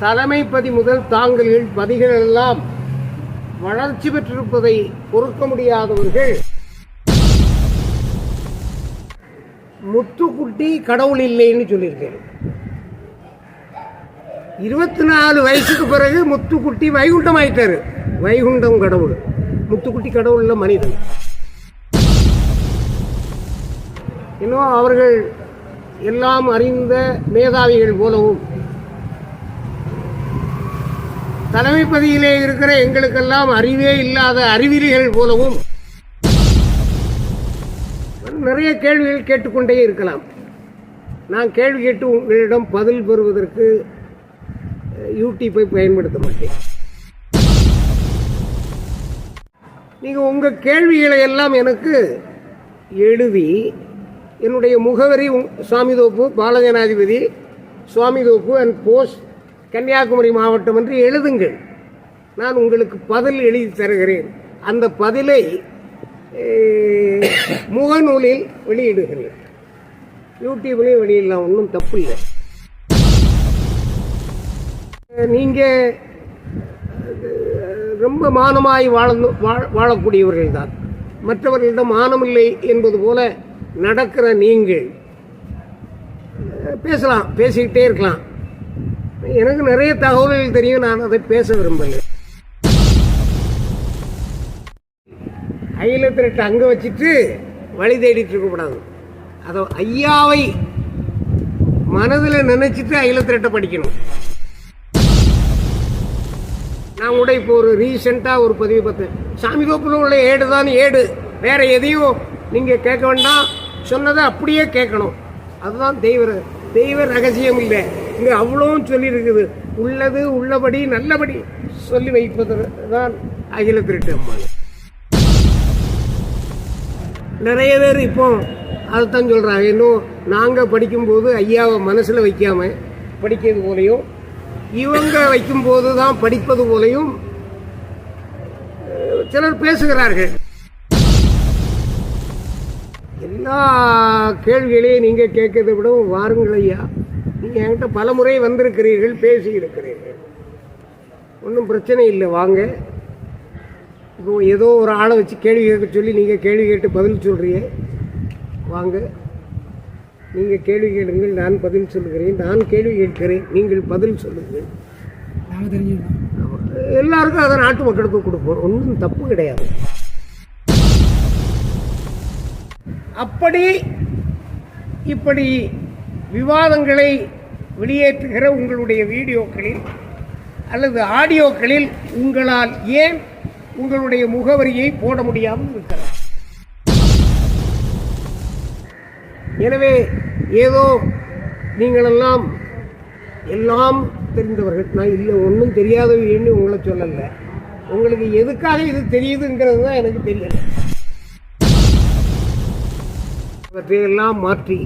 தலைமைப்பதி முதல் தாங்கள் பதிகள் எல்லாம் வளர்ச்சி பெற்றிருப்பதை பொறுக்க முடியாதவர்கள். முத்துக்குட்டி கடவுள் இல்லைன்னு சொல்லியிருக்கேன். இருபத்தி நாலு வயசுக்கு பிறகு முத்துக்குட்டி வைகுண்டம் ஆயிட்டாரு வைகுண்டம் கடவுள். முத்துக்குட்டி கடவுள் மனிதன். இன்னும் அவர்கள் எல்லாம் அறிந்த மேதாவிகள் போலவும் தலைமைப்பதியிலே இருக்கிற எங்களுக்கெல்லாம் அறிவே இல்லாத அறிவிலிகள் போலவும் நிறைய கேள்விகள் கேட்டுக்கொண்டே இருக்கலாம். நான் கேள்வி கேட்டு உங்களிடம் பதில் பெறுவதற்கு யூடியூப்பை பயன்படுத்த மாட்டேன். நீங்கள் உங்கள் கேள்விகளை எல்லாம் எனக்கு எழுதி என்னுடைய முகவரி உங்- சுவாமிதோப்பு பாலஜனாதிபதி சுவாமிதோப்பு அண்ட் போஸ்ட் கன்னியாகுமரி மாவட்டம் என்று எழுதுங்கள். நான் உங்களுக்கு பதில் எழுதி தருகிறேன். அந்த பதிலை முகநூலில் வெளியிடுகிறேன். யூடியூப்லேயும் வெளியிடலாம் ஒன்றும் தப்பு இல்லை நீங்கள் ரொம்ப மானமாய் வாழ்ந்து வாழ- வாழக்கூடியவர்கள் தான் மற்றவர்களிடம் மானமில்லை என்பது போல நடக்கிற நீங்கள் பேசலாம் பேசிக்கிட்டே இருக்கலாம். எனக்கு நிறைய தகவல்கள் தெரியும் நான் அதை பேச விரும்பலை அகில திரட்டை அங்கே வச்சுட்டு வழி தேடிட்டு இருக்கக்கூடாது அதை ஐயாவை மனதில் நினைச்சிட்டு அகில படிக்கணும். நான் கூட இப்போ ஒரு ரீசெண்டாக ஒரு பதிவு பார்த்தேன். சாமி கோப்பில் உள்ள ஏடு தான் ஏடு. வேற எதையும் நீங்கள் கேட்க வேண்டாம். சொன்னதை அப்படியே கேட்கணும். அதுதான் தெய்வ தெய்வ ரகசியம் இல்லை. இங்கே அவ்வளோவும் சொல்லியிருக்குது. உள்ளது உள்ளபடி நல்லபடி சொல்லி வைப்பது தான் அகில திருட்டு அம்மாள். நிறைய பேர் இப்போ அதைத்தான் சொல்கிறாங்க இன்னும் நாங்கள் படிக்கும்போது ஐயாவை மனசில் வைக்காம படிக்கிறது போலையும் இவங்க வைக்கும்போது தான் படிப்பது போலையும் சிலர் பேசுகிறார்கள். எல்லா கேள்விகளையும் நீங்கள் கேட்கறதை விடவும் வாருங்கள் ஐயா. நீங்கள் என்கிட்ட பல முறை வந்திருக்கிறீர்கள் பேசி இருக்கிறீர்கள் ஒன்றும் பிரச்சனை இல்லை வாங்க. இப்போ ஏதோ ஒரு ஆளை வச்சு கேள்வி கேட்க சொல்லி நீங்கள் கேள்வி கேட்டு பதில் சொல்கிறீங்க வாங்க. நீங்கள் கேள்வி கேளுங்கள் நான் பதில் சொல்லுகிறேன். நான் கேள்வி கேட்கிறேன் நீங்கள் பதில் சொல்லுங்கள். எல்லாருக்கும் அதை நாட்டு மக்களுக்கு கொடுப்போம். ஒன்றும் தப்பு கிடையாது. அப்படி இப்படி விவாதங்களை வெளியேற்றுகிற உங்களுடைய வீடியோக்களில் அல்லது ஆடியோக்களில் உங்களால் ஏன் உங்களுடைய முகவரியை போட முடியாமல் இருக்கிறார் எனவே ஏதோ நீங்களெல்லாம் எல்லாம் தெரிந்தவர்கள். நான் இல்லை ஒன்றும் தெரியாதவன்னு உங்களை சொல்லலை. உங்களுக்கு எதுக்காக இது தெரியுதுங்கிறது தான் எனக்கு தெரியல. இவற்றையெல்லாம் மாற்றி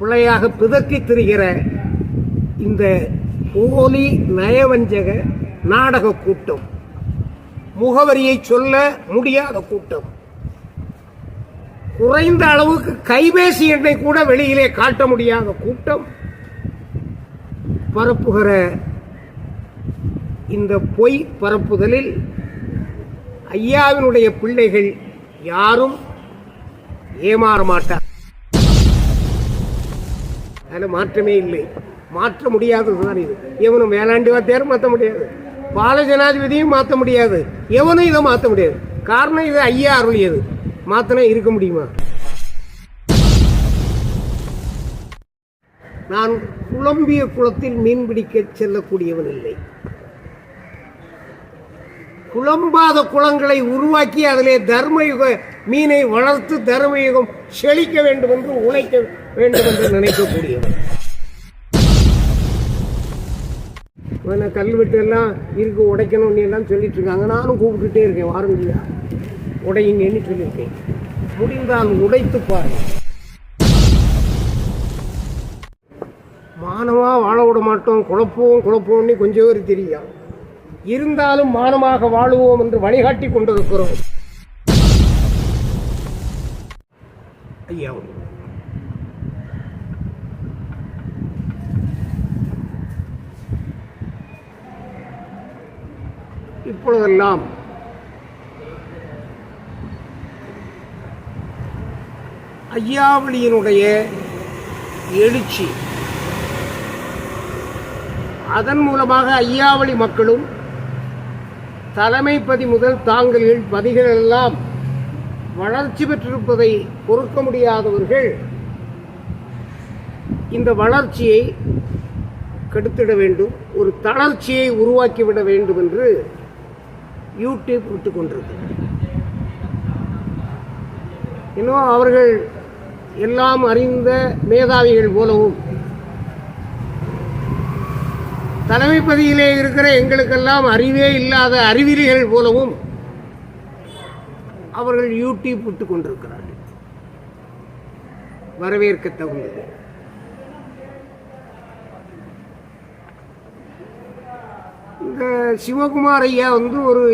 பிள்ளையாக பிதற்றி திரிகிற இந்த போலி நயவஞ்சக நாடக கூட்டம். முகவரியை சொல்ல முடியாத கூட்டம். குறைந்த அளவுக்கு கைபேசி எண்ணை கூட வெளியிலே காட்ட முடியாத கூட்டம். பரப்புகிற இந்த பொய் பரப்புதலில் ஐயாவினுடைய பிள்ளைகள் யாரும் ஏமாற மாட்டார் அதில் மாற்றமே இல்லை. மாற்ற முடியாததுதான் இது. எவனும் வேளாண்டி வாத்தியாரும் மாற்ற முடியாது. பால ஜனாதிபதியும் மாற்ற முடியாது. எவனும் இதை மாற்ற முடியாது. காரணம் இது ஐயா அருளியது. மாத்தினா இருக்க முடியுமா? நான் குழம்பிய குளத்தில் மீன் பிடிக்க செல்லக்கூடியவன் இல்லை. குழம்பாத குளங்களை உருவாக்கி அதிலே தர்மயுக மீனை வளர்த்து தர்மயுகம் செழிக்க வேண்டும் என்று உழைக்க வேண்டும் என்று நினைக்கக்கூடியவர் இவனை கல்வெட்டு எல்லாம் இருக்கு உடைக்கணும்னு எல்லாம் சொல்லிட்டு இருக்காங்க. நானும் கூப்பிட்டுட்டே இருக்கேன் வாருங்கய்யா. உடையுங்கன்னு சொல்லியிருக்கேன் முடிந்தால் உடைத்து பாரு. மானமாக வாழ விட மாட்டோம். குழப்பவும் குழப்போம்னு கொஞ்சம் பேர் தெரியும். இருந்தாலும் மானமாக வாழுவோம் என்று வழிகாட்டி கொண்டிருக்கிறோம். ஐயா இப்பொழுதெல்லாம் ஐயாவளியினுடைய எழுச்சி. அதன் மூலமாக ஐயாவளி மக்களும் தலைமைப்பதி முதல் தாங்கள் பதிகள் எல்லாம் வளர்ச்சி பெற்றிருப்பதை பொறுக்க முடியாதவர்கள் இந்த வளர்ச்சியை கெடுத்திட வேண்டும் ஒரு தளர்ச்சியை உருவாக்கிவிட வேண்டும் என்று யூடியூப் விட்டு கொண்டிருக்கிறது. இன்னும் அவர்கள் எல்லாம் அறிந்த மேதாவிகள் போலவும் தலைமைப்பதியிலே இருக்கிற எங்களுக்கெல்லாம் அறிவே இல்லாத அறிவிலிகள் போலவும் அவர்கள் யூடியூப் விட்டு கொண்டிருக்கிறார்கள். வரவேற்க தகுந்தது இந்த சிவகுமார் ஐயா வந்து ஒரு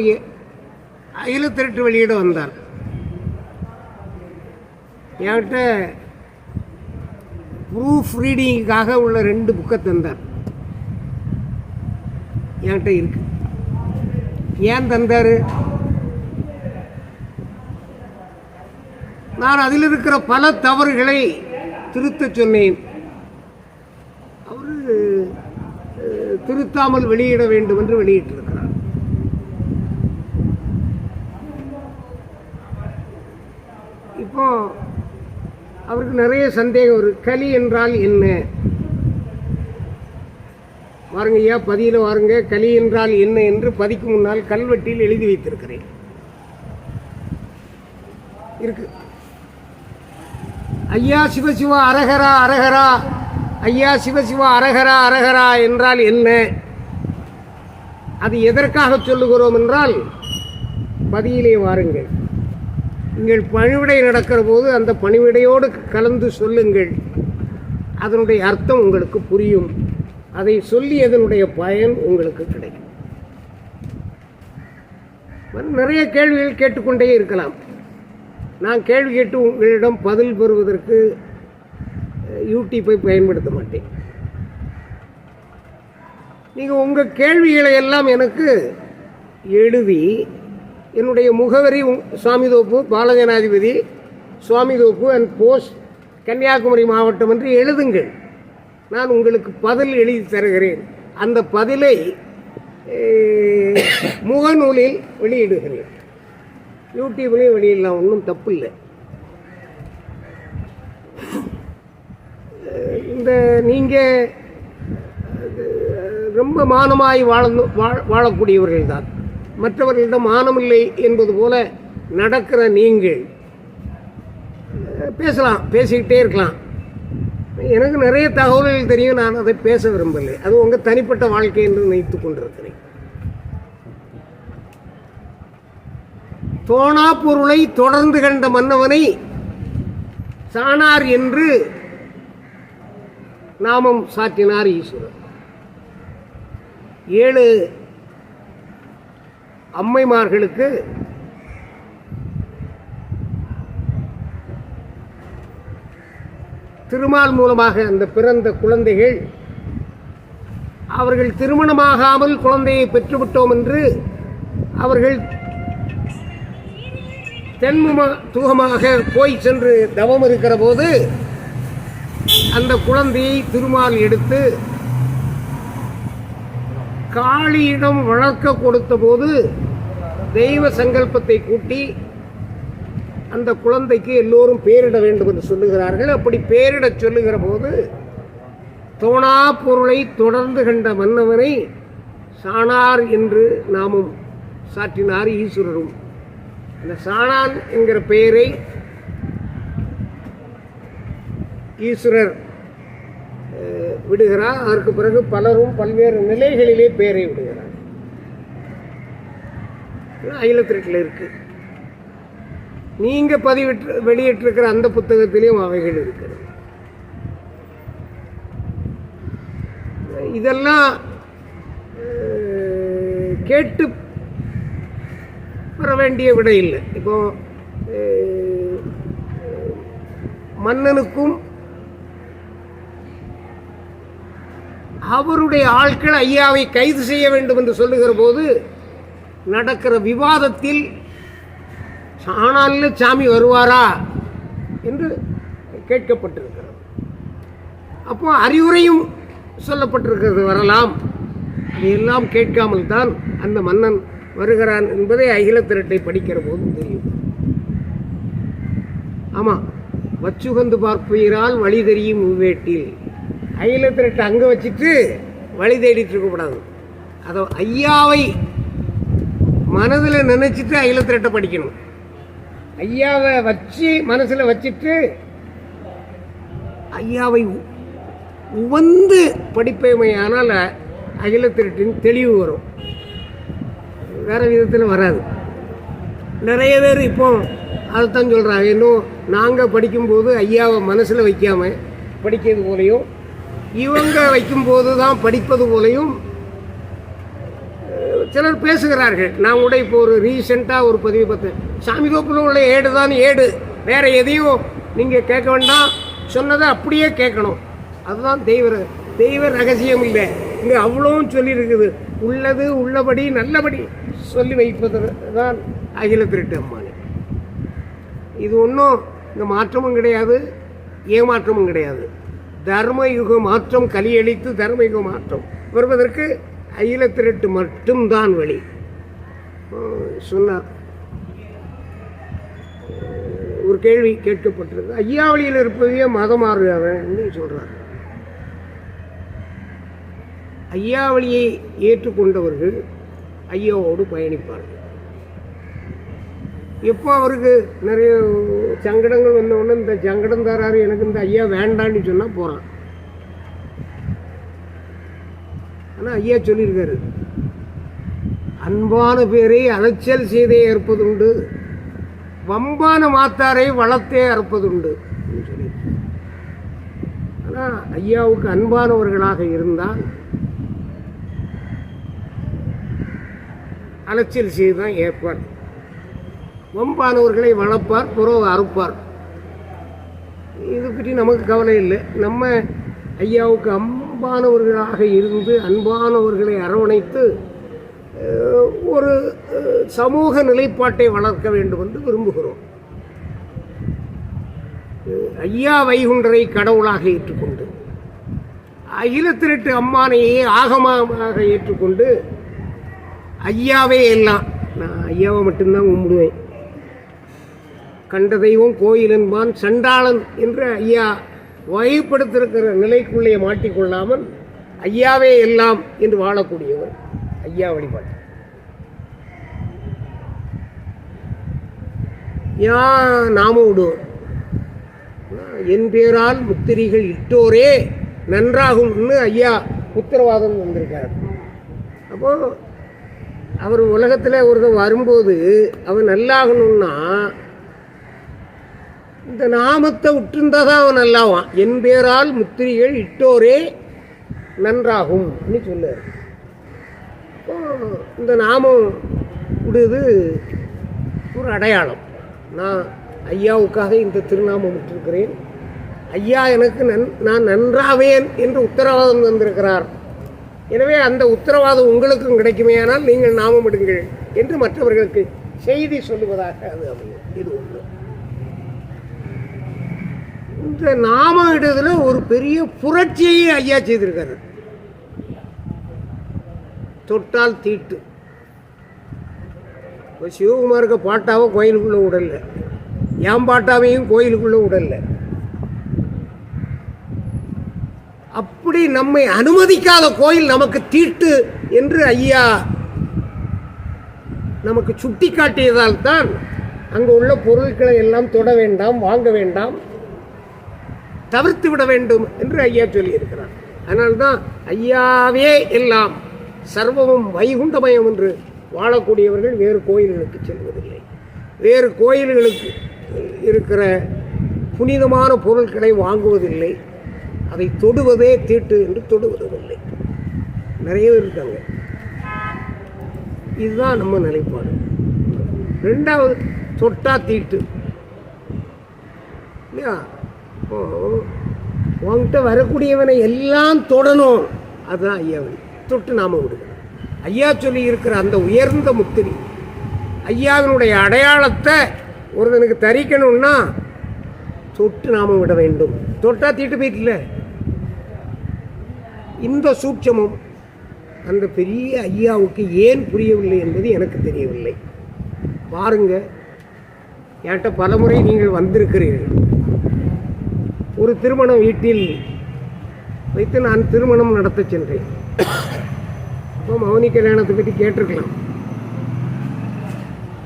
அகில திரட்டு வெளியிட வந்தார். என்கிட்ட ப்ரூஃப் ரீடிங்குக்காக உள்ள ரெண்டு புக்கை தந்தார். என்கிட்ட இருக்கு. ஏன் தந்தார்? நான் அதில் இருக்கிற பல தவறுகளை திருத்தச் சொன்னேன் அவர் திருத்தாமல் வெளியிட வேண்டும் என்று வெளியிட்டிருக்கிறார். இப்போ அவருக்கு நிறைய சந்தேகம் ஒரு களி என்றால் என்ன? வாருங்க ஐயா பதியில் வாருங்க. களி என்றால் என்ன என்று பதிக்கு முன்னால் கல்வெட்டில் எழுதி வைத்திருக்கிறேன். இருக்கு. ஐயா சிவசிவா அரகரா அரகரா. ஐயா சிவசிவா அரகரா அரகரா என்றால் என்ன? அது எதற்காக சொல்லுகிறோம் என்றால் பதியிலே வாருங்கள். நீங்கள் பணிவிடை நடக்கிற போது அந்த பணிவிடையோடு கலந்து சொல்லுங்கள். அதனுடைய அர்த்தம் உங்களுக்கு புரியும். அதை சொல்லி அதனுடைய பயன் உங்களுக்கு கிடைக்கும். நிறைய கேள்விகள் கேட்டுக்கொண்டே இருக்கலாம். நான் கேள்வி கேட்டு உங்களிடம் பதில் பெறுவதற்கு யூடியூப்பை பயன்படுத்த மாட்டேன். நீங்கள் உங்கள் கேள்விகளை எல்லாம் எனக்கு எழுதி என்னுடைய முகவரி சுவாமி சுவாமிதோப்பு பாலஜனாதிபதி சுவாமிதோப்பு அண்ட் போஸ்ட் கன்னியாகுமரி மாவட்டம் என்று எழுதுங்கள். நான் உங்களுக்கு பதில் எழுதி தருகிறேன். அந்த பதிலை முகநூலில் வெளியிடுகிறேன். யூடியூப்லேயும் வெளியிடலாம் ஒன்றும் தப்பு இல்லை இந்த நீங்கள் ரொம்ப மானமாய் வாழ்ந்து வாழ வாழக்கூடியவர்கள் தான் மற்றவர்களிடம் மானமில்லை என்பது போல நடக்கிற நீங்கள் பேசலாம் பேசிக்கிட்டே இருக்கலாம். எனக்கு நிறைய தகவல்கள் தெரியும் நான் அதை பேச விரும்பலை அது உங்கள் தனிப்பட்ட வாழ்க்கை என்று நினைத்து கொண்டிருக்கிறேன். தோணா பொருளை தொடர்ந்து கண்ட மன்னவனை சாணார் என்று நாமம் சாற்றினார் ஈஸ்வரர். ஏழு அம்மைமார்களுக்கு திருமால் மூலமாக அந்த பிறந்த குழந்தைகள் அவர்கள் திருமணமாகாமல் குழந்தையை பெற்றுவிட்டோம் என்று அவர்கள் தென்முக தூகமாக போய் சென்று தவம் இருக்கிற போது அந்த குழந்தையை திருமால் எடுத்து காளியிடம் வளர்க்க கொடுத்த போது தெய்வ சங்கல்பத்தை கூட்டி அந்த குழந்தைக்கு எல்லோரும் பேரிட வேண்டும் என்று சொல்லுகிறார்கள். அப்படி பேரிடச் சொல்லுகிற போது தோணா பொருளை தொடர்ந்து கண்ட மன்னவனை சாணார் என்று நாமும் சாற்றினார் ஈஸ்வரரும் அந்த சாணான் என்கிற பெயரை ஈஸ்வரர் விடுகிறார். அதற்கு பிறகு பலரும் பல்வேறு நிலைகளிலே பெயரை விடுகிறார். அயிலத்திரட்டில் இருக்கு. நீங்க பதிவிட்டு வெளியிட்டிருக்கிற அந்த புத்தகத்திலையும் அவைகள் இருக்கிறது. இதெல்லாம் கேட்டு பெற வேண்டிய விடை இல்லை. இப்போ மன்னனுக்கும் அவருடைய ஆட்கள் ஐயாவை கைது செய்ய வேண்டும் என்று சொல்லுகிற போது நடக்கிற விவாதத்தில் ஆனால் சாமி வருவாரா? என்று கேட்கப்பட்டிருக்கிறது. அப்போ அறிவுரையும் சொல்லப்பட்டிருக்கிறது வரலாம். அதையெல்லாம் கேட்காமல் தான் அந்த மன்னன் வருகிறான் என்பதை அகில திரட்டை படிக்கிற போது தெரியும். ஆமாம் வச்சுகந்து பார்ப்பீரால் வழி தெரியும் உவ்வேட்டில் அகில திரட்டை அங்கே வச்சுட்டு வழி தேடிட்டு இருக்கக்கூடாது அதை ஐயாவை மனதில் நினைச்சிட்டு அகில திரட்டை படிக்கணும். ஐயாவை வச்சு மனசில் வச்சுட்டு ஐயாவை உ- உவந்து படிப்பமையானால் அகில திரட்டின் தெளிவு வரும். வேறு விதத்தில் வராது. நிறைய பேர் இப்போ அதைத்தான் சொல்கிறாங்க இன்னும் நாங்கள் படிக்கும்போது ஐயாவை மனசில் வைக்காமல் படிக்கிறது போலையும் இவங்க வைக்கும்போது தான் படிப்பது போலையும் சிலர் பேசுகிறார்கள். நான் கூட இப்போ ஒரு ரீசெண்டாக ஒரு பதிவு பார்த்தேன். சாமி தோப்பில் உள்ள ஏடு தான் ஏடு. வேற எதையும் நீங்கள் கேட்க வேண்டாம். சொன்னதை அப்படியே கேட்கணும். அதுதான் தெய்வ தெய்வ ரகசியம் இல்லை. இங்கே அவ்வளோவும் சொல்லியிருக்குது. உள்ளது உள்ளபடி நல்லபடி சொல்லி வைப்பது தான் அகில திருட்டு அம்மானி. இது ஒன்றும் இந்த மாற்றமும் கிடையாது ஏமாற்றமும் கிடையாது. தர்மயுக மாற்றம் கலியளித்து தர்மயுக மாற்றம் வருவதற்கு அகில திரட்டு மட்டும்தான் வழி. சொன்னார் ஒரு கேள்வி கேட்கப்பட்டிருக்கு ஐயாவளியில் இருப்பதையே மதம் மாறுகிறன்னு சொல்கிறார் ஐயாவளியை ஏற்றுக்கொண்டவர்கள் ஐயாவோடு பயணிப்பார்கள். எப்போ அவருக்கு நிறைய சங்கடங்கள் வந்த உடனே இந்த சங்கடம் தராரு எனக்கு இந்த ஐயா வேண்டான்னு சொன்னால் போகிறான் ஆனால் ஐயா சொல்லியிருக்காரு அன்பான பேரை அலைச்சல் செய்தே ஏற்பதுண்டு வம்பான மாத்தாரை வளர்த்தே அறுப்பதுண்டு சொல்லி ஆனால் ஐயாவுக்கு அன்பானவர்களாக இருந்தால் அலைச்சல் செய்து தான் ஏற்பாடு. வம்பானவர்களை வளர்ப்பார் புறவை அறுப்பார். இது பற்றி நமக்கு கவலை இல்லை. நம்ம ஐயாவுக்கு அன்பானவர்களாக இருந்து அன்பானவர்களை அரவணைத்து ஒரு சமூக நிலைப்பாட்டை வளர்க்க வேண்டும் என்று விரும்புகிறோம். ஐயா வைகுண்டரை கடவுளாக ஏற்றுக்கொண்டு அகிலத்திரட்டு அம்மானையே ஆகமமாக ஏற்றுக்கொண்டு ஐயாவே எல்லாம். நான் ஐயாவை மட்டும்தான் கும்பிடுவேன். கண்ட தெய்வம் கோயில் என்பான் சண்டாளன் என்று ஐயா வகைப்படுத்திருக்கிற நிலைக்குள்ளே மாட்டிக்கொள்ளாமல் ஐயாவே எல்லாம் என்று வாழக்கூடியவர் ஐயா வழிபாடு. யா நாம விடுவோம் என் பேரால் முத்திரிகள் இட்டோரே நன்றாகும்னு ஐயா உத்தரவாதம் வந்திருக்கார் அப்போ அவர் உலகத்தில் ஒருத்தன் வரும்போது அவன் நல்லாகணும்னா இந்த நாமத்தை விட்டுருந்தா தான் அவன் நல்லாவான். என் பேரால் முத்திரிகள் இட்டோரே நன்றாகும் அப்படின்னு சொன்னார். இந்த நாமம் விடுது ஒரு அடையாளம். நான் ஐயாவுக்காக இந்த திருநாமம் விட்டிருக்கிறேன் ஐயா எனக்கு நன் நான் நன்றாவேன் என்று உத்தரவாதம் தந்திருக்கிறார். எனவே அந்த உத்தரவாதம் உங்களுக்கும் கிடைக்குமே ஆனால் நீங்கள் நாமம் விடுங்கள் என்று மற்றவர்களுக்கு செய்தி சொல்லுவதாக அது அமையும். இது ஒன்று இந்த நாமம் இடத்துல ஒரு பெரிய புரட்சியை ஐயா செய்திருக்காரு. தொட்டால் தீட்டு. இப்போ சிவகுமாருக்கு பாட்டாவை கோயிலுக்குள்ளே விடல என் பாட்டாவையும் கோயிலுக்குள்ளே விடல அப்படி நம்மை அனுமதிக்காத கோயில் நமக்கு தீட்டு என்று ஐயா நமக்கு சுட்டி காட்டியதால் தான் அங்கே உள்ள பொருட்களை எல்லாம் தொட வேண்டாம் வாங்க வேண்டாம். தவிர்த்து விட வேண்டும் என்று ஐயா சொல்லியிருக்கிறார். அதனால்தான் ஐயாவே எல்லாம் சர்வமும் வைகுண்டமயம் என்று வாழக்கூடியவர்கள் வேறு கோயில்களுக்கு செல்வதில்லை. வேறு கோயில்களுக்கு இருக்கிற புனிதமான பொருட்களை வாங்குவதில்லை. அதை தொடுவதே தீட்டு என்று தொடுவதில்லை. நிறைய பேர் இருக்காங்க. இதுதான் நம்ம நிலைப்பாடு. ரெண்டாவது தொட்டா தீட்டு. இல்லையா? அப்போது உங்ககிட்ட வரக்கூடியவனை எல்லாம் தொடணும். அதுதான் ஐயாவளி தொட்டு நாம் விடுக்கணும் ஐயா சொல்லி இருக்கிற அந்த உயர்ந்த முத்திரி ஐயாவினுடைய அடையாளத்தை ஒருத்தனுக்கு தரிக்கணும்னா தொட்டு நாம் விட வேண்டும். தொட்டா தீட்டு போயிட்டல? இந்த சூட்சமும் அந்த பெரிய ஐயாவுக்கு ஏன் புரியவில்லை என்பது எனக்கு தெரியவில்லை. பாருங்க என்கிட்ட பலமுறை நீங்கள் வந்திருக்கிறீர்கள். ஒரு திருமண வீட்டில் வைத்து நான் திருமணம் நடத்த சென்றேன். அப்போ மௌனி கல்யாணத்தை பற்றி கேட்டிருக்கலாம்.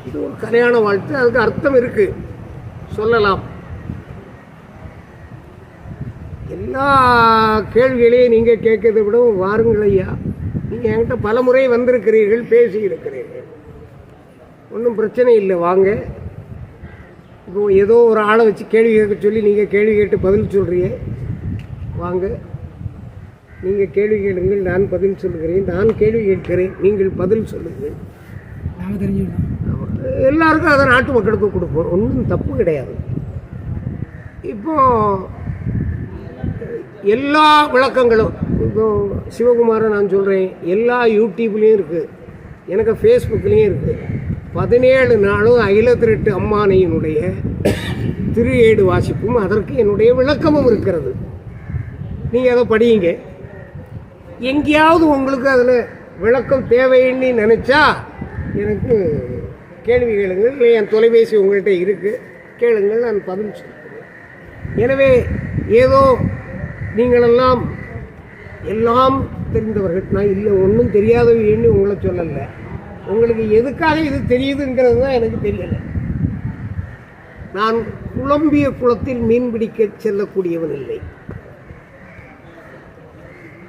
இது ஒரு கல்யாண வாழ்த்து அதுக்கு அர்த்தம் இருக்கு. சொல்லலாம். எல்லா கேள்விகளையும் நீங்கள் கேட்கறதை விட வாருங்கள் ஐயா. நீங்கள் என்கிட்ட பல முறை வந்திருக்கிறீர்கள் பேசியிருக்கிறீர்கள். ஒன்றும் பிரச்சனை இல்லை வாங்க. இப்போ ஏதோ ஒரு ஆளை வச்சு கேள்வி கேட்க சொல்லி நீங்கள் கேள்வி கேட்டு பதில் சொல்கிறீங்க வாங்க. நீங்கள் கேள்வி கேளுங்கள் நான் பதில் சொல்லுகிறேன். நான் கேள்வி கேட்கிறேன் நீங்கள் பதில் சொல்லுங்கள். எல்லாருக்கும் அதை நாட்டு மக்களுக்கு கொடுப்போம். ஒன்றும் தப்பு கிடையாது. இப்போ எல்லா விளக்கங்களும் இப்போ சிவகுமாரை நான் சொல்கிறேன் எல்லா யூடியூப்லேயும் இருக்குது எனக்கு ஃபேஸ்புக்லேயும் இருக்குது பதினேழு நாளும் அகில அம்மானையினுடைய திரு ஏடு வாசிப்பும் அதற்கு என்னுடைய விளக்கமும் இருக்கிறது. நீங்கள் அதை படியுங்க. எங்கேயாவது உங்களுக்கு அதில் விளக்கம் தேவைன்னு நினச்சா எனக்கு கேள்வி கேளுங்கள் இல்லை என் தொலைபேசி உங்கள்கிட்ட இருக்குது கேளுங்கள் நான் பதில் சொல்கிறேன் எனவே ஏதோ நீங்களெல்லாம் எல்லாம் தெரிந்தவர்கள். நான் இல்லை ஒன்றும் தெரியாதவன்னு உங்களை சொல்லலை. உங்களுக்கு எதுக்காக இது தெரியுதுங்கிறது தான் எனக்கு தெரியலை. நான் குழம்பிய குளத்தில் மீன் பிடிக்க செல்லக்கூடியவன் இல்லை.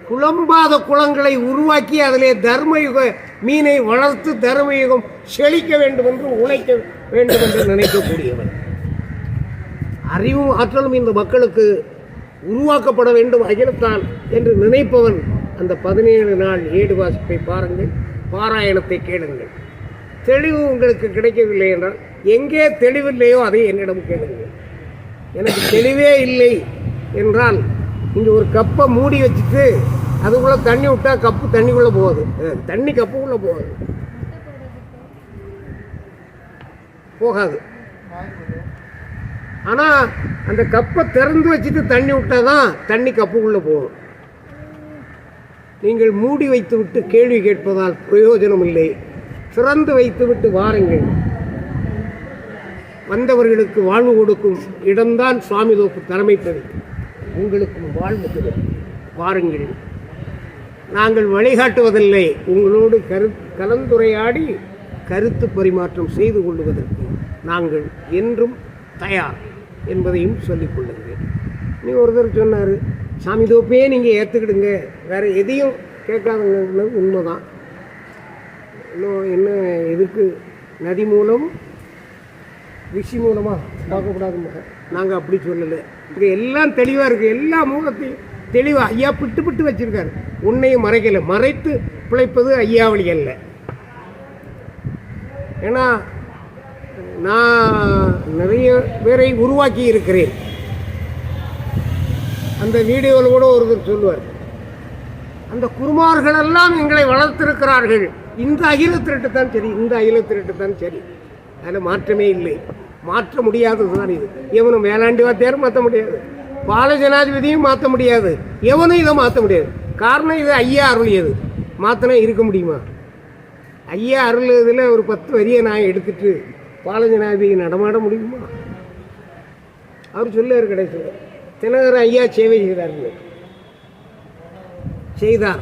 குழம்பாத குளங்களை உருவாக்கி அதிலே தர்மயுக மீனை வளர்த்து தர்மயுகம் செழிக்க வேண்டும் என்று உழைக்க வேண்டும் என்று நினைக்கக்கூடியவன். அறிவும் ஆற்றலும் இந்த மக்களுக்கு உருவாக்கப்பட வேண்டும் அகிலத்தான் என்று நினைப்பவன் அந்த பதினேழு நாள் ஏடு வாசிப்பை பாருங்கள். பாராயணத்தை கேளுங்கள். தெளிவு உங்களுக்கு கிடைக்கவில்லை என்றால் எங்கே தெளிவில்லையோ அதை என்னிடம் கேளுங்கள். எனக்கு தெளிவே இல்லை என்றால் இங்கே ஒரு கப்பை மூடி வச்சுட்டு அதுக்குள்ளே தண்ணி விட்டால் கப்பு தண்ணிக்குள்ளே போகுது. தண்ணி கப்புக்குள்ளே போகுது. போகாது. ஆனால் அந்த கப்பை திறந்து வச்சுட்டு தண்ணி விட்டால் தான் தண்ணி கப்புக்குள்ளே போகும். நீங்கள் மூடி வைத்துவிட்டு கேள்வி கேட்பதால் பிரயோஜனம் இல்லை திறந்து வைத்துவிட்டு வாருங்கள். வந்தவர்களுக்கு வாழ்வு கொடுக்கும் இடம்தான் சுவாமி தோப்பு தலைமைப்பதி உங்களுக்கும் வாழ்வு கொடுக்கும் வாருங்கள். நாங்கள் வழிகாட்டுவதில்லை. உங்களோடு கரு கலந்துரையாடி கருத்து பரிமாற்றம் செய்து கொள்வதற்கு நாங்கள் என்றும் தயார் என்பதையும் சொல்லிக் கொள்ளுங்கள் நீ ஒருத்தர் சொன்னார் சாமி தோப்பையே நீங்கள் ஏற்றுக்கிடுங்க வேறு எதையும் கேட்காதங்கிறது உண்மைதான். இன்னும் என்ன எதுக்கு? நதி மூலம் ரிஷி மூலமாக பார்க்கக்கூடாதுங்க நாங்கள் அப்படி சொல்லலை. இங்கே எல்லாம் தெளிவாக இருக்குது எல்லா மூலத்தையும் தெளிவாக ஐயா பிட்டு பிட்டு வச்சுருக்காரு. உன்னையும் மறைக்கலை. மறைத்து பிழைப்பது ஐயாவளி அல்ல. ஏன்னா நான் நிறைய பேரை உருவாக்கி இருக்கிறேன். அந்த வீடியோவில் கூட ஒருத்தர் சொல்லுவார். அந்த குருமார்கள் எல்லாம் எங்களை வளர்த்திருக்கிறார்கள். இந்த அகில திருட்டு தான் சரி இந்த அகில திருட்டு தான் சரி. அதில் மாற்றமே இல்லை. மாற்ற முடியாதது தான் இது. எவனும் வேளாண்டி வாத்தியாரும் மாற்ற முடியாது. பால ஜனாதிபதியும் மாற்ற முடியாது. எவனும் இதை மாற்ற முடியாது. காரணம் இது ஐயா அருளியது. மாற்றினா இருக்க முடியுமா? ஐயா அருளியதில் ஒரு பத்து வரியை நான் எடுத்துட்டு பால ஜனாதிபதி நடமாட முடியுமா? அவர் சொல்லுவார் கடைசியில். தினகரன் ஐயா சேவை செய்தார்கள். செய்தார்.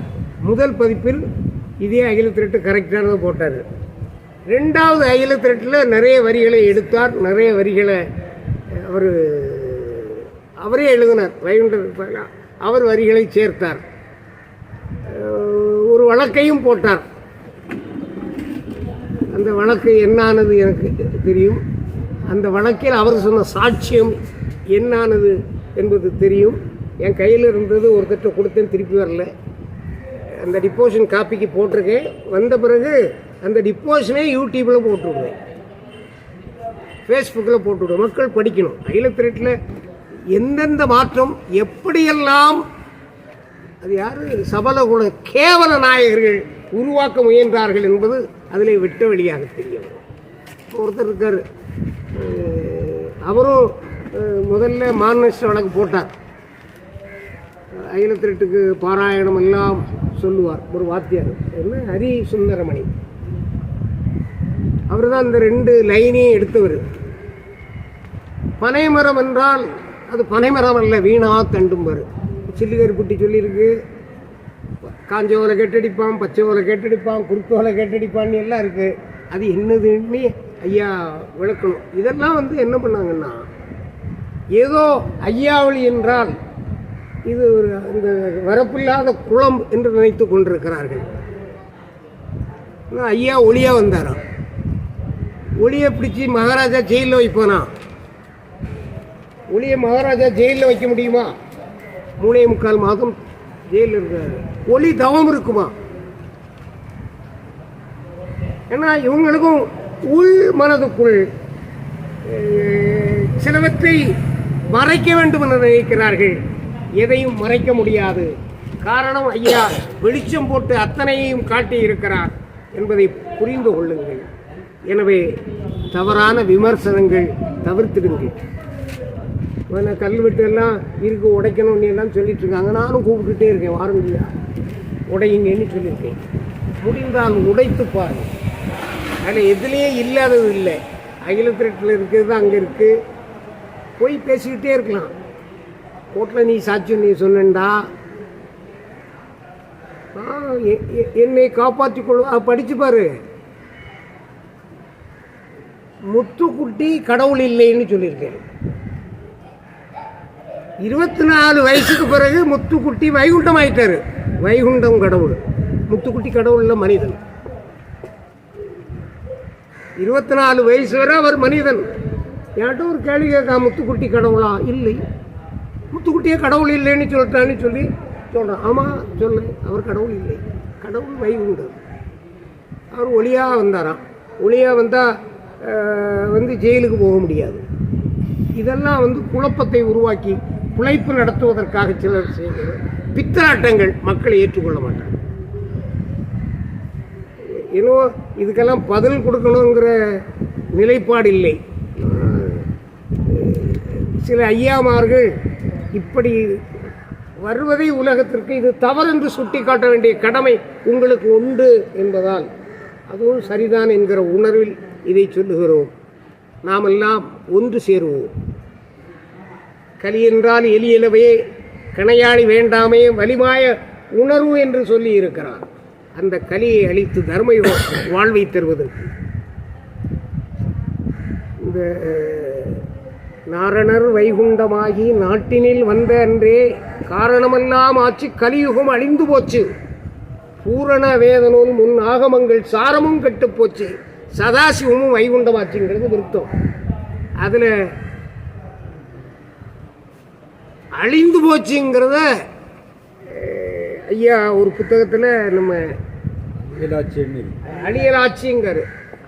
முதல் பதிப்பில் இதே அகில திரட்டு கரெக்டானதை போட்டார். ரெண்டாவது அகில திரட்டில் நிறைய வரிகளை எடுத்தார். நிறைய வரிகளை அவர் அவரே எழுதினார். வைகுண்டர் அவர் வரிகளை சேர்த்தார். ஒரு வழக்கையும் போட்டார். அந்த வழக்கு என்னானது எனக்கு தெரியும். அந்த வழக்கில் அவர் சொன்ன சாட்சியம் என்னானது என்பது தெரியும். என் கையில் இருந்தது ஒருத்தட்ட கொடுத்தேன் திருப்பி வரல. அந்த டிப்போஷன் காப்பிக்கு போட்டிருக்கேன். வந்த பிறகு அந்த டிப்போஷனே யூடியூப்பில் போட்டுவிடுவேன். ஃபேஸ்புக்கில் போட்டுவிடுவேன். மக்கள் படிக்கணும். அகிலத்திரட்டில் எந்தெந்த மாற்றம் எப்படியெல்லாம் அது யார்? சபலகுண கேவல நாயகர்கள் உருவாக்க முயன்றார்கள் என்பது அதில் விட்ட வெளியாக தெரியும் ஒருத்தர் இருக்கார். அவரும் முதல்ல மானஸ்ட் வழக்கு போட்டார். அகிலத்திரட்டுக்கு பாராயணம் எல்லாம் சொல்லுவார் ஒரு வாத்தியார். என்ன? ஹரி சுந்தரமணி அவர் தான் இந்த ரெண்டு லைனையும் எடுத்தவர். பனைமரம் என்றால் அது பனைமரம் அல்ல வீணா தண்டும்பர். சில்லுகர் குட்டி சொல்லியிருக்கு. காஞ்ச ஓலை கேட்டடிப்பான் பச்சை ஓலை கேட்டடிப்பான் குறுக்கு ஓலை கேட்டடிப்பான்னு எல்லாம் இருக்குது அது என்னதுன்னு ஐயா விளக்கணும். இதெல்லாம் வந்து என்ன பண்ணாங்கன்னா ஏதோ ஐயாவளி என்றால் இது ஒரு இந்த வரப்பில்லாத குளம் என்று நினைத்து கொண்டிருக்கிறார்கள். ஐயா ஒளியாக வந்தாராம் ஒளியை பிடிச்சி மகாராஜா ஜெயிலில் வைப்பானா? ஒளியை மகாராஜா ஜெயிலில் வைக்க முடியுமா? மூணே முக்கால் மாதம் ஜெயிலில் இருக்காரு. ஒளி தவம் இருக்குமா? ஏன்னா இவங்களுக்கும் உள் மனதுக்குள் சிலவற்றை மறைக்க வேண்டும் என நினைக்கிறார்கள். எதையும் மறைக்க முடியாது. காரணம் ஐயா வெளிச்சம் போட்டு அத்தனையும் காட்டி இருக்கிறார் என்பதை புரிந்து கொள்ளுங்கள். எனவே தவறான விமர்சனங்கள் தவிர்த்திடுங்கள். வேணா கல்வெட்டு எல்லாம் இருக்கு உடைக்கணும்னு எல்லாம் சொல்லிட்டு இருக்காங்க. நானும் கூப்பிட்டுட்டே இருக்கேன் வாருங்கய்யா உடையுங்கன்னு சொல்லியிருக்கேன். முடிந்தால் உடைத்து பாரு அதில் எதுலேயே இல்லாதது இல்லை. அகில திரட்டில் இருக்கிறது அங்கே இருக்குது போய் பேசிக்கிட்டே இருக்கலாம். கோர்ட்டில் நீ சாட்சியம் நீ சொல்லண்டா. எ- எ- என்னை காப்பாற்றி கொள் படித்து படிச்சு பாரு. முத்துக்குட்டி கடவுள் இல்லைன்னு சொல்லியிருக்கேன். இருபத்தி நாலு வயசுக்கு பிறகு முத்துக்குட்டி வைகுண்டம் ஆயிட்டாரு வைகுண்டம் கடவுள். முத்துக்குட்டி கடவுள் மனிதன். இருபத்தி நாலு வயசு வரை அவர் மனிதன். என்கிட்ட ஒரு கேள்வி கேட்கா முத்துக்குட்டி கடவுளா? இல்லை. முத்துக்குட்டியே கடவுள் இல்லைன்னு சொல்லிட்டான்னு சொல்லி சொல்கிறான் ஆமாம் சொல்லு. அவர் கடவுள் இல்லை. கடவுள் வைகுண்டு அவர் ஒளியாக வந்தாராம். ஒளியாக வந்தால் வந்து ஜெயிலுக்கு போக முடியாது. இதெல்லாம் வந்து குழப்பத்தை உருவாக்கி பிழைப்பு நடத்துவதற்காக சிலர் செய்கிற பித்தராட்டங்கள் மக்களை ஏற்றுக்கொள்ள மாட்டாங்க ஏன்னோ இதுக்கெல்லாம் பதில் கொடுக்கணுங்கிற நிலைப்பாடு இல்லை. சில ஐயாமார்கள் இப்படி வருவதை உலகத்திற்கு இது தவறென்று சுட்டி காட்ட வேண்டிய கடமை உங்களுக்கு உண்டு என்பதால் அதுவும் சரிதான் என்கிற உணர்வில் இதை சொல்லுகிறோம். நாமெல்லாம் ஒன்று சேருவோம். கலி என்றால் எலியலவே கணையாளி வேண்டாமே வலிமாய உணர்வு என்று சொல்லி இருக்கிறார். அந்த கலியை அழித்து தர்ம வாழ்வை தருவதற்கு. இந்த நாரணர் வைகுண்டமாகி நாட்டினில் வந்த அன்றே காரணமெல்லாம் ஆச்சு கலியுகம் அழிந்து போச்சு. பூரண வேதனூல் முன் ஆகமங்கள் சாரமும் கெட்டுப் போச்சு. சதாசிவமும் வைகுண்டமாச்சுங்கிறது விருத்தம். அதில் அழிந்து போச்சுங்கிறத ஐயா ஒரு புத்தகத்தில் நம்ம அழியலாட்சிங்காரு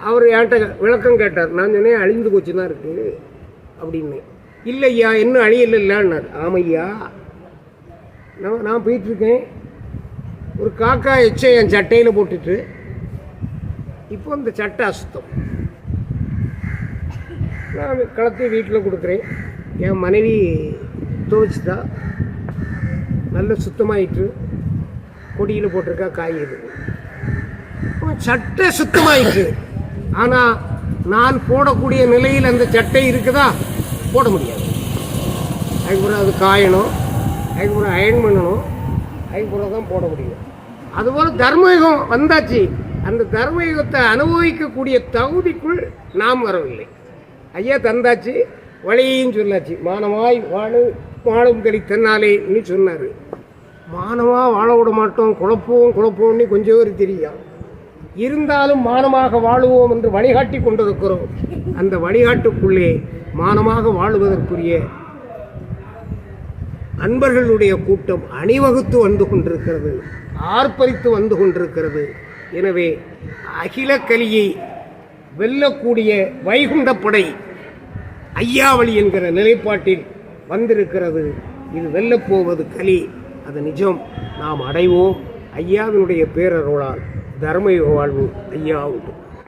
அவர் என்கிட்ட விளக்கம் கேட்டார். நான் சொன்னேன் அழிந்து போச்சு தான் இருக்கு. அப்படின்னு. இல்லையா இன்னும் அழியலைன்னார் ஆமையா நான் நான் போயிட்டுருக்கேன். ஒரு காக்கா எச்சை என் சட்டையில் போட்டுட்டு. இப்போ இந்த சட்டை அசுத்தம். நான் கலத்தி வீட்டில் கொடுக்குறேன். என் மனைவி துவைச்சிட்டா நல்ல சுத்தமாயிட்டு கொடியில் போட்டிருக்கா காய் இது. சட்டை சுத்தமாயிட்டு. ஆனால் நான் போடக்கூடிய நிலையில் அந்த சட்டை இருக்குதா? போட முடியாது. அதுக்கப்புறம் அது காயணும். அதுக்கப்புறம் அயன் பண்ணணும். அதுக்கப்புறம் தான் போட முடியும். அதுபோல் தர்மயுகம் வந்தாச்சு. அந்த தர்மயுகத்தை அனுபவிக்கக்கூடிய தகுதிக்குள் நாம் வரவில்லை. ஐயா தந்தாச்சு. வழியையும் சொல்லாச்சு மானமாய் வாழு வாழும் கடி தன்னாலேன்னு சொன்னார். மானமாக வாழ விட மாட்டோம். குழப்பம் குழப்பம்னு கொஞ்சம் பேர் தெரியும். இருந்தாலும் மானமாக வாழுவோம் என்று வழிகாட்டி கொண்டிருக்கிறோம். அந்த வழிகாட்டுக்குள்ளே மானமாக வாழுவதற்குரிய அன்பர்களுடைய கூட்டம் அணிவகுத்து வந்து கொண்டிருக்கிறது ஆர்ப்பரித்து வந்து கொண்டிருக்கிறது. எனவே அகில கலியை வெல்லக்கூடிய வைகுண்டப்படை ஐயாவளி என்கிற நிலைப்பாட்டில் வந்திருக்கிறது. இது வெல்லப்போவது கலி அது நிஜம். நாம் அடைவோம். ஐயாவினுடைய பேரருளால். தர்மயுக வாழ்வு ஐயா உண்டு